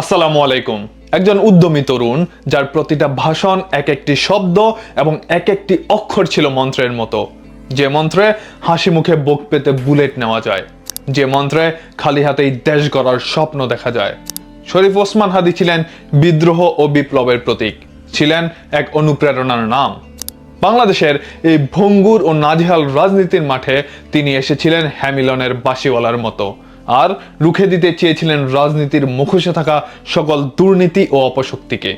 আসসালামু আলাইকুম। একজন উদ্যমী তরুণ, যার প্রতিটা ভাষণ এক একটি শব্দ এবং এক একটি অক্ষর ছিল মন্ত্রের মতো। যে মন্ত্রে হাসি মুখে বুক পেতে বুলেট নেওয়া যায়, যে মন্ত্রে খালি হাতেই দেশ গড়ার স্বপ্ন দেখা যায়। শরীফ ওসমান হাদি ছিলেন বিদ্রোহ ও বিপ্লবের প্রতীক, ছিলেন এক অনুপ্রেরণার নাম। বাংলাদেশের এই ভঙ্গুর ও নাজেহাল রাজনীতির মাঠে তিনি এসেছিলেন হ্যামিলনের বাসিওয়ালার মতো। আর রুখে দিতে চেয়েছিলেন রাজনীতির মুখোশে থাকা সকল দুর্নীতি ও অপশক্তিকে।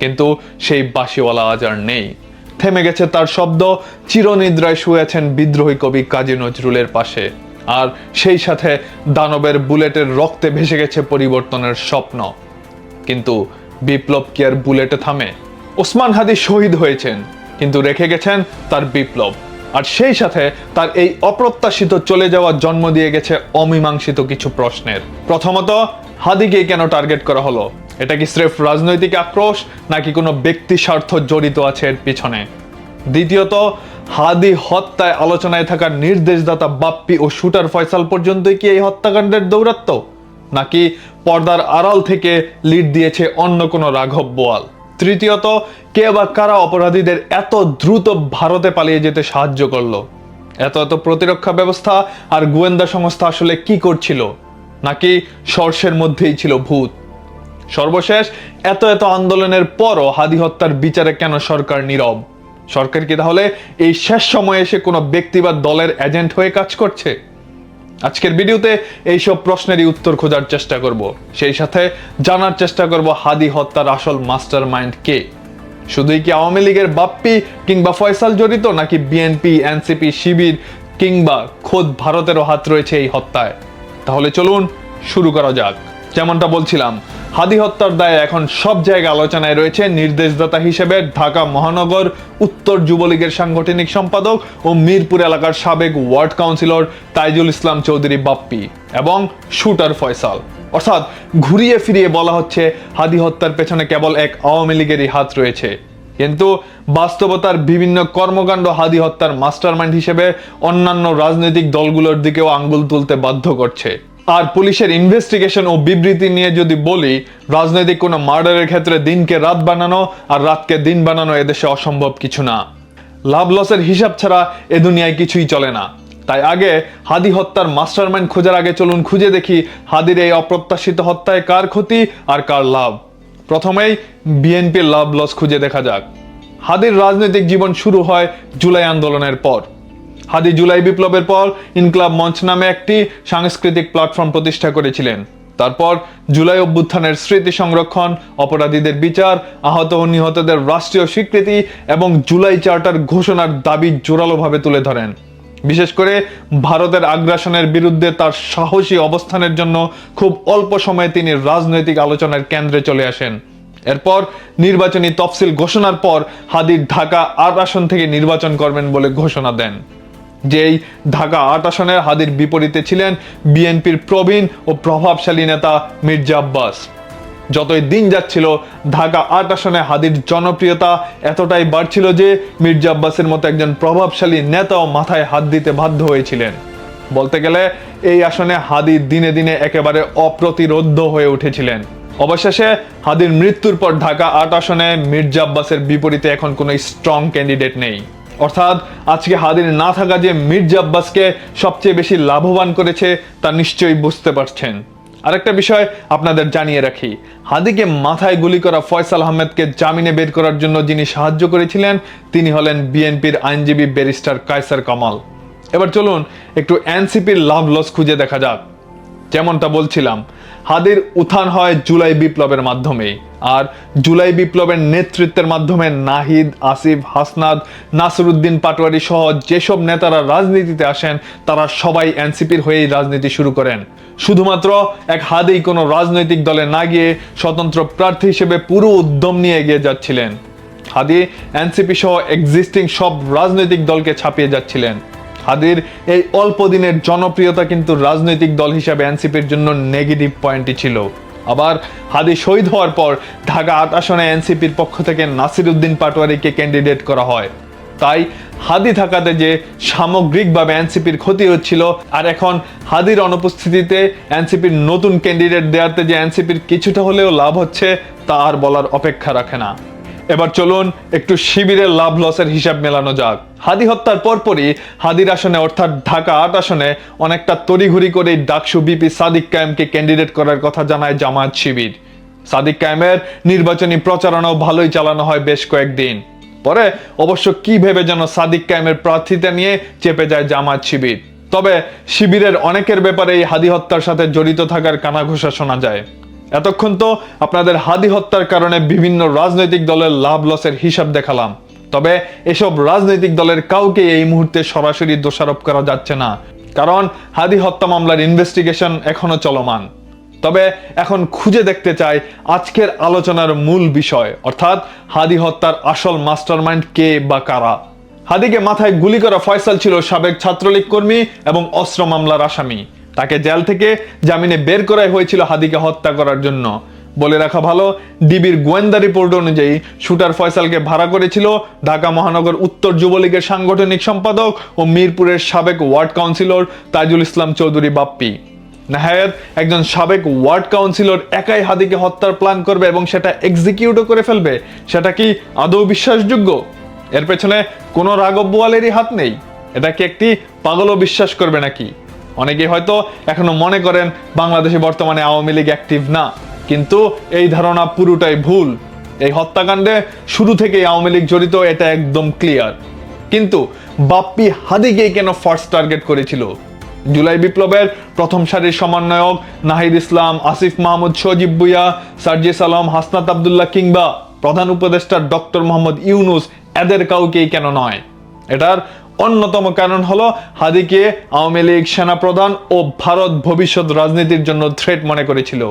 কিন্তু সেই বাসিওয়ালা আজ আর নেই। থেমে গেছে তার শব্দ, চিরনিদ্রায় শুয়েছেন বিদ্রোহী কবি কাজী নজরুলের পাশে। আর সেই সাথে দানবের বুলেটের রক্তে ভেসে গেছে পরিবর্তনের স্বপ্ন। কিন্তু বিপ্লব কি আর বুলেটে থামে? ওসমান হাদি শহীদ হয়েছেন, কিন্তু রেখে গেছেন তার বিপ্লব। আর সেই সাথে তার এই অপ্রত্যাশিত চলে যাওয়ার জন্ম দিয়ে গেছে অমীমাংসিত কিছু প্রশ্নের। প্রথমত, হাদিকে কেন টার্গেট করা হলো? এটা কি স্রেফ রাজনৈতিক আক্রোশ, নাকি কোনো ব্যক্তি স্বার্থ জড়িত আছে এর পিছনে? দ্বিতীয়ত, হাদি হত্যায় আলোচনায় থাকা নির্দেশদাতা বাপ্পি ও শুটার ফয়সাল পর্যন্তই কি এই হত্যাকাণ্ডের দৌরাত্ম্য? নাকি পর্দার আড়াল থেকে লিড দিয়েছে অন্য কোনো রাঘব বোয়াল? তৃতীয়ত, কে বা কারা অপরাধীদের এত দ্রুত ভারতে পালিয়ে যেতে সাহায্য করল? এত এত প্রতিরক্ষা ব্যবস্থা আর গোয়েন্দা সংস্থা আসলে কি করছিল? নাকি সর্ষের মধ্যেই ছিল ভূত? সর্বশেষ, এত এত আন্দোলনের পরও হাদি হত্যার বিচারে কেন সরকার নীরব? সরকার কি তাহলে এই শেষ সময়ে এসে কোনো ব্যক্তি বা দলের এজেন্ট হয়ে কাজ করছে? আজকের ভিডিওতে এইসব প্রশ্নেরই উত্তর খোঁজার চেষ্টা করব। সেই সাথে জানার চেষ্টা করব হাদি হত্যার আসল মাস্টার মাইন্ড কে। শুধুই কি আওয়ামী লীগের বাপ্পি কিংবা ফয়সাল জড়িত নাকি বিএনপি এনসিপি শিবির কিংবা খোদ ভারতেরও হাত রয়েছে এই হত্যায়? তাহলে চলুন শুরু করা যাক। যেমনটা বলছিলাম, হাদি হত্যার দায়ে এখন সব জায়গায় আলোচনায় রয়েছে নির্দেশদাতা হিসেবে ঢাকা মহানগর উত্তর যুবলীগের সাংগঠনিক সম্পাদক ও মিরপুর এলাকার সাবেক ওয়ার্ড কাউন্সিলর তাইজুল ইসলাম চৌধুরী বাপ্পি এবং শুটার ফয়সাল। অর্থাৎ ঘুরিয়ে ফিরিয়ে বলা হচ্ছে, হাদি হত্যার পেছনে কেবল এক আওয়ামী লীগেরই হাত রয়েছে। কিন্তু বাস্তবতার বিভিন্ন কর্মকাণ্ড হাদি হত্যার মাস্টারমাইন্ড হিসেবে অন্যান্য রাজনৈতিক দলগুলোর দিকেও আঙ্গুল তুলতে বাধ্য করছে। আর পুলিশের ইনভেস্টিগেশন ও বিবৃতি নিয়ে যদি বলি, রাজনৈতিক কোনো মার্ডারের ক্ষেত্রে দিনকে রাত বানানো আর রাতকে দিন বানানো এদেশে অসম্ভব কিছু না। লাভ লসের হিসাব ছাড়া এ দুনিয়ায় কিছুই চলে না। তাই আগে হাদি হত্যার মাস্টারমাইন্ড খোঁজার আগে চলুন খুঁজে দেখি হাদির এই অপ্রত্যাশিত হত্যায় কার ক্ষতি আর কার লাভ। প্রথমেই বিএনপির লাভ লস খুঁজে দেখা যাক। হাদির রাজনৈতিক জীবন শুরু হয় জুলাই আন্দোলনের পর। হাদি জুলাই বিপ্লবের পর ইনকলাব মঞ্চ নামে একটি সাংস্কৃতিক প্ল্যাটফর্ম প্রতিষ্ঠা করেছিলেন। তারপর জুলাই অভ্যুত্থানের স্মৃতি সংরক্ষণ, অপরাধীদের বিচার, আহত ও নিহতদের রাষ্ট্রীয় স্বীকৃতি এবং জুলাই চার্টার ঘোষণার দাবি জোরালোভাবে তুলে ধরেন। বিশেষ করে ভারতের আগ্রাসনের বিরুদ্ধে তার সাহসী অবস্থানের জন্য খুব অল্প সময়ে তিনি রাজনৈতিক আলোচনার কেন্দ্রে চলে আসেন। এরপর নির্বাচনী তফসিল ঘোষণার পর হাদির ঢাকা আট আসন থেকে নির্বাচন করবেন বলে ঘোষণা দেন। যেই ঢাকা আট আসনের হাদির বিপরীতে ছিলেন বিএনপির প্রবীণ ও প্রভাবশালী নেতা মির্জা আব্বাস। যতই দিন যাচ্ছিল, ঢাকা আট আসনে হাদির জনপ্রিয়তা এতটাই বাড়ছিল যে মির্জা আব্বাসের মতো একজন প্রভাবশালী নেতাও মাথায় হাত দিতে বাধ্য হয়েছিলেন। বলতে গেলে, এই আসনে হাদি দিনে দিনে একেবারে অপ্রতিরোধ্য হয়ে উঠেছিলেন। অবশেষে হাদির মৃত্যুর পর ঢাকা আট আসনে মির্জা আব্বাসের বিপরীতে এখন কোনো স্ট্রং ক্যান্ডিডেট নেই। অর্থাৎ আজকে হাদির না থাকা যে মির্জা আব্বাসকে সবচেয়ে বেশি লাভবান করেছে তা নিশ্চয়ই বুঝতে পারছেন। আরেকটা বিষয় আপনাদের জানিয়ে রাখি। হাদিকে মাথায় গুলি করা ফয়সাল আহমেদকে জামিনে বের করার জন্য যিনি সাহায্য করেছিলেন, তিনি হলেন বিএনপির আইনজীবী ব্যারিস্টার কায়সার কামাল। এবার চলুন একটু এনসিপির লাভ লস খুঁজে দেখা যাক। যেমনটা বলছিলাম হাদির উত্থান হয় জুলাই বিপ্লবের মাধ্যমে। আর জুলাই বিপ্লবের নেতৃত্বের মাধ্যমে নাহিদ, আসিফ হাসনাদ নাসরুদ্দিন পাটোয়ারি সহ যেসব নেতারা রাজনীতিতে আসেন, তারা সবাই এনসিপির হয়েই রাজনীতি শুরু করেন। শুধুমাত্র এক হাদি কোনো রাজনৈতিক দলে না গিয়ে স্বতন্ত্র প্রার্থী হিসেবে পুরো উদ্যম নিয়ে এগিয়ে যাচ্ছিলেন। হাদি, এনসিপি সহ এক্সিস্টিং সব রাজনৈতিক দলকে ছাপিয়ে যাচ্ছিলেন। হাদির। এই অল্প দিনের জনপ্রিয়তা কিন্তু রাজনৈতিক দল হিসাবে এনসিপির জন্য নেগেটিভ পয়েন্টই ছিল। আবার হাদি শহীদ হওয়ার পর ঢাকা আট আসনে এনসিপির পক্ষ থেকে নাসির উদ্দিন পাটোয়ারিকে ক্যান্ডিডেট করা হয়। তাই হাদি থাকাতে যে সামগ্রিকভাবে এনসিপির ক্ষতি হচ্ছিল, আর এখন হাদির অনুপস্থিতিতে এনসিপির নতুন ক্যান্ডিডেট দেওয়াতে যে এনসিপির কিছুটা হলেও লাভ হচ্ছে, তা আর বলার অপেক্ষা রাখে না। এবার চলুন একটু শিবিরের লাভ লসের হিসাব মেলানো যাক। হাদি হত্যার পরপরই হাদির আসনে, অর্থাৎ ঢাকা আট আসনে, অনেকটা তড়িঘড়ি করে ডাকসু বিপি সাদিক কায়েমকে ক্যান্ডিডেট করার কথা জানায় জামায়াত শিবির। সাদিক কায়েমের নির্বাচনী প্রচারণাও ভালোই চালানো হয় বেশ কয়েকদিন। পরে অবশ্য কি ভেবে যেন সাদিক কায়েমের প্রার্থিতা নিয়ে চেপে যায় জামায়াত শিবির। তবে শিবিরের অনেকের ব্যাপারে এই হাদি হত্যার সাথে জড়িত থাকার কানাঘোষা শোনা যায়। এতক্ষণ তো আপনাদের হাদি হত্যার কারণে বিভিন্ন রাজনৈতিক দলের লাভ লসের হিসাব দেখালাম। তবে এসব রাজনৈতিক দলের কাউকে এই মুহূর্তে সরাসরি দোষারোপ করা যাচ্ছে না, কারণ হাদি হত্যা মামলার ইনভেস্টিগেশন এখনও চলমান। তবে এখন খুঁজে দেখতে চাই আজকের আলোচনার মূল বিষয়, অর্থাৎ হাদি হত্যার আসল মাস্টারমাইন্ড কে বা কারা? হাদিকে মাথায় গুলি করা ফয়সাল ছিল সাবেক ছাত্রলীগ কর্মী এবং অস্ত্র মামলার আসামি। তাকে জেল থেকে জামিনে বের করাই হয়েছিল হাদিকে হত্যা করার জন্য। বলে রাখা ভালো, ডিবির গোয়েন্দা রিপোর্ট অনুযায়ী শুটার ফয়সালকে ভাড়া করেছিল ঢাকা মহানগর উত্তর যুবলীগের সাংগঠনিক সম্পাদক ও মিরপুরের সাবেক ওয়ার্ড কাউন্সিলর তাজুল ইসলাম চৌধুরী বাপ্পি। নাহায়াত একজন সাবেক ওয়ার্ড কাউন্সিলর একাই হাদিকে হত্যার প্ল্যান করবে এবং সেটা এক্সিকিউটও করে ফেলবে। সেটা কি আদৌ বিশ্বাসযোগ্য? এর পেছনে কোনো রাগব বোয়ালেরই হাত নেই? এটা কি একটি পাগলও বিশ্বাস করবে নাকি? অনেকে হয়তো এখনও মনে করেন বাংলাদেশে বর্তমানে আওয়ামী লীগ অ্যাক্টিভ না। কিন্তু এই ধারণা পুরোটাই ভুল। এই হত্যাকাণ্ডে শুরু থেকেই আওয়ামী লীগ জড়িত, এটা একদম ক্লিয়ার কিন্তু বাপ্পি হাদিকেই কেন ফার্স্ট টার্গেট করেছিল? জুলাই বিপ্লবের প্রথম সারির সমন্বয়ক নাহিদ ইসলাম, আসিফ মাহমুদ, সজিব বুয়া সার্জিস আলম, হাসনাত আবদুল্লাহ কিংবা প্রধান উপদেষ্টা ডক্টর মোহাম্মদ ইউনুস, এদের কাউকেই কেন নয়? এটার অন্যতম কারণ হলো হাদিকে আওয়ামী লীগ সেনাপ্রধান ও ভারত ভবিষ্যৎ রাজনীতির জন্য থ্রেট মনে করেছিল।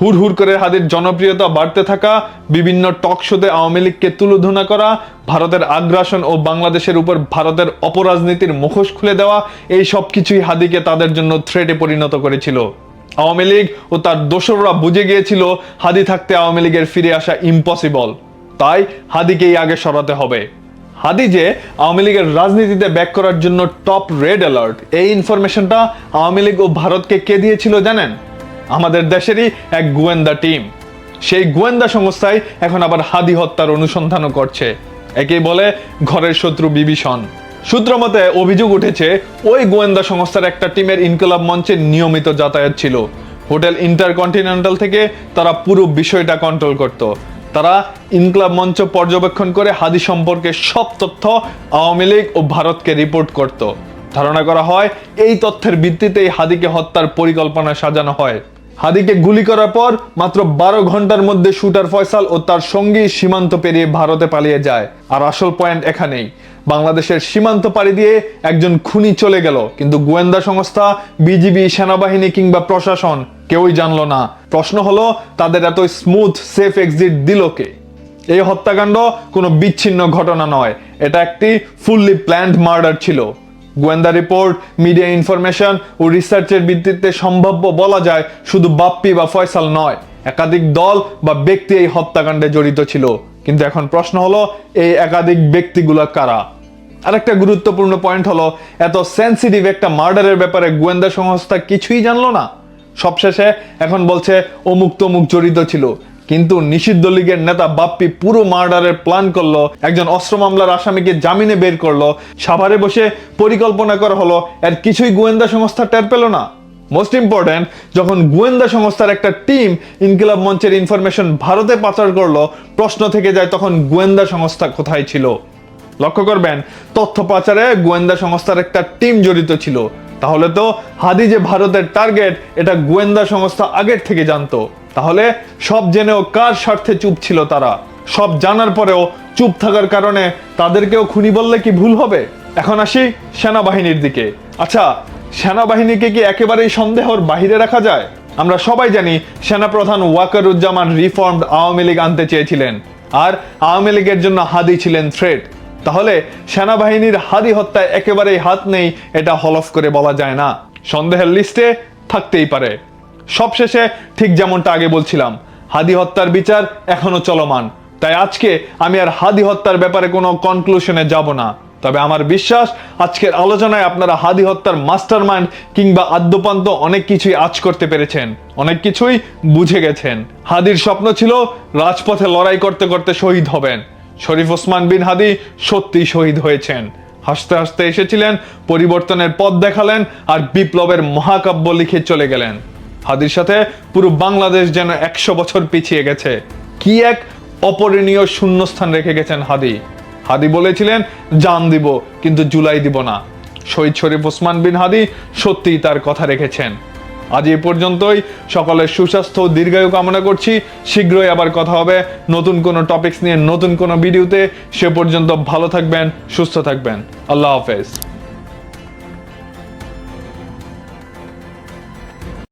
হুড় হুড় করে হাদির জনপ্রিয়তা বাড়তে থাকা, বিভিন্ন টক শোতে আওয়ামী লীগকে তুলোধনা করা, ভারতের আগ্রাসন ও বাংলাদেশের উপর ভারতের অপরাজনীতির মুখোশ খুলে দেওয়া, এই সব কিছুই হাদিকে তাদের জন্য থ্রেটে পরিণত করেছিল। আওয়ামী লীগ ও তার দোসররা বুঝে গিয়েছিল, হাদি থাকতে আওয়ামী লীগের ফিরে আসা ইম্পসিবল তাই হাদিকেই আগে সরাতে হবে। হাদি যে আওয়ামী লীগের রাজনীতিতে ব্যাক করার জন্য টপ রেড অ্যালার্ট এই ইনফরমেশনটা আওয়ামী লীগ ও ভারতকে কে দিয়েছিল জানেন? আমাদের দেশেরই এক গোয়েন্দা টিম সেই গোয়েন্দা সংস্থায় এখন আবার হাদি হত্যার অনুসন্ধানও করছে। একেই বলে ঘরের শত্রু বিভীষণ। সূত্র মতে অভিযোগ উঠেছে, ওই গোয়েন্দা সংস্থার একটা টিমের ইনকলাব মঞ্চে নিয়মিত যাতায়াত ছিল। হোটেল ইন্টারকন্টিনেন্টাল থেকে তারা পুরো বিষয়টা কন্ট্রোল করত। তারা ইনকলাব মঞ্চ পর্যবেক্ষণ করে হাদি সম্পর্কে সব তথ্য আওয়ামী লীগ ও ভারতকে রিপোর্ট করত। ধারণা করা হয়, এই তথ্যের ভিত্তিতেই হাদিকে হত্যার পরিকল্পনা সাজানো হয়। হাদিকে গুলি করার পর মাত্র বারো ঘণ্টার মধ্যে শুটার ফয়সাল ও তার সঙ্গী সীমান্ত পেরিয়ে ভারতে পালিয়ে যায়। আর আসল পয়েন্ট এখানেই। বাংলাদেশের সীমান্ত পাড়ি দিয়ে একজন খুনি চলে গেল। কিন্তু গোয়েন্দা সংস্থা, বিজিবি, সেনাবাহিনী কিংবা প্রশাসন কেউই জানলো না। প্রশ্ন হলো, তাদের এত স্মুথ সেফ এক্সিট দিল কে? এই হত্যাকাণ্ড কোনো বিচ্ছিন্ন ঘটনা নয়। এটা একটি ফুললি প্ল্যান্ড মার্ডার ছিল। গোয়েন্দা রিপোর্ট, মিডিয়া ইনফরমেশন ও রিসার্চের ভিত্তিতে সম্ভাব্য বলা যায় শুধু বাপ্পি বা ফয়সাল নয়। একাধিক দল বা ব্যক্তি এই হত্যাকাণ্ডে জড়িত ছিল। কিন্তু এখন প্রশ্ন হলো, এই একাধিক ব্যক্তিগুলো কারা? আরেকটা গুরুত্বপূর্ণ পয়েন্ট হলো, এত সেন্সিটিভ একটা মার্ডারের ব্যাপারে গোয়েন্দা সংস্থা কিছুই জানলো না। সবশেষে এখন বলছে অমুক তমুক জড়িত ছিল। কিন্তু নিষিদ্ধ লীগের নেতা বাপ্পি পুরো মার্ডারের প্ল্যান করল, একজন অস্ত্র মামলার আসামিকে জামিনে বের করল, সাভারে বসে পরিকল্পনা করা হলো, এর কিছুই গোয়েন্দা সংস্থা টের পেল না। মোস্ট ইম্পর্ট্যান্ট যখন গোয়েন্দা সংস্থার একটা টিম ইনকিলাব মঞ্চের ইনফরমেশন ভারতে পাচার করল, প্রশ্ন থেকে যায় তখন গোয়েন্দা সংস্থা কোথায় ছিল? লক্ষ্য করবেন, তথ্য পাচারে গোয়েন্দা সংস্থার একটা টিম জড়িত ছিল। তাহলে তো হাদি যে ভারতের টার্গেট এটা গোয়েন্দা সংস্থা আগের থেকে জানতো। তাহলে সব জেনেও কার স্বার্থে চুপ ছিল তারা? সব জানার পরেও চুপ থাকার কারণে তাদেরকেও খুনি বললে কি ভুল হবে? এখন আসি সেনাবাহিনীর দিকে। আচ্ছা সেনাবাহিনীকে কি একেবারেই সন্দেহর বাহিরে রাখা যায়? আমরা সবাই জানি সেনাপ্রধান ওয়াকারুজ্জামান রিফর্মড আওয়ামী লীগ আনতে চেয়েছিলেন, আর আওয়ামী লীগের জন্য হাদি ছিলেন থ্রেট। তাহলে সেনাবাহিনীর হাদি হত্যায় একেবারেই হাত নেই, এটা হলফ করে বলা যায় না। সন্দেহের লিস্টে থাকতেই পারে। সবশেষে ঠিক যেমনটা আগে বলছিলাম, হাদি হত্যার বিচার এখনও চলমান। তাই আজকে আমি আর হাদি হত্যার ব্যাপারে কোনো কনক্লুশনে যাব না। তবে আমার বিশ্বাস, আজকের আলোচনায় আপনারা হাদি হত্যার মাস্টার মাইন্ড কিংবা আদ্যপান্ত অনেক কিছুই আজ করতে পেরেছেন, অনেক কিছুই বুঝে গেছেন। হাদির স্বপ্ন ছিল রাজপথে লড়াই করতে করতে শহীদ হবেন। শরীফ ওসমান বিন হাদি সত্যি শহীদ হয়েছেন। হাসতে হাসতে এসেছিলেন, পরিবর্তনের পথ দেখালেন আর বিপ্লবের মহাকাব্য লিখে চলে গেলেন। হাদির সাথে পুরো বাংলাদেশ যেন একশো বছর পিছিয়ে গেছে। কি এক অপরিণীয় শূন্যস্থান রেখে গেছেন হাদি। হাদি বলেছিলেন, জান দিব, কিন্তু জুলাই দিব না। শহীদ শরীফ ওসমান বিন হাদি সত্যিই তার কথা রেখেছেন। আজ এ পর্যন্তই। সকলের সুস্বাস্থ্য দীর্ঘায়ু কামনা করছি। শীঘ্রই আবার কথা হবে নতুন কোনো টপিকস নিয়ে, নতুন কোনো ভিডিওতে সে পর্যন্ত ভালো থাকবেন, সুস্থ থাকবেন। আল্লাহ হাফেজ।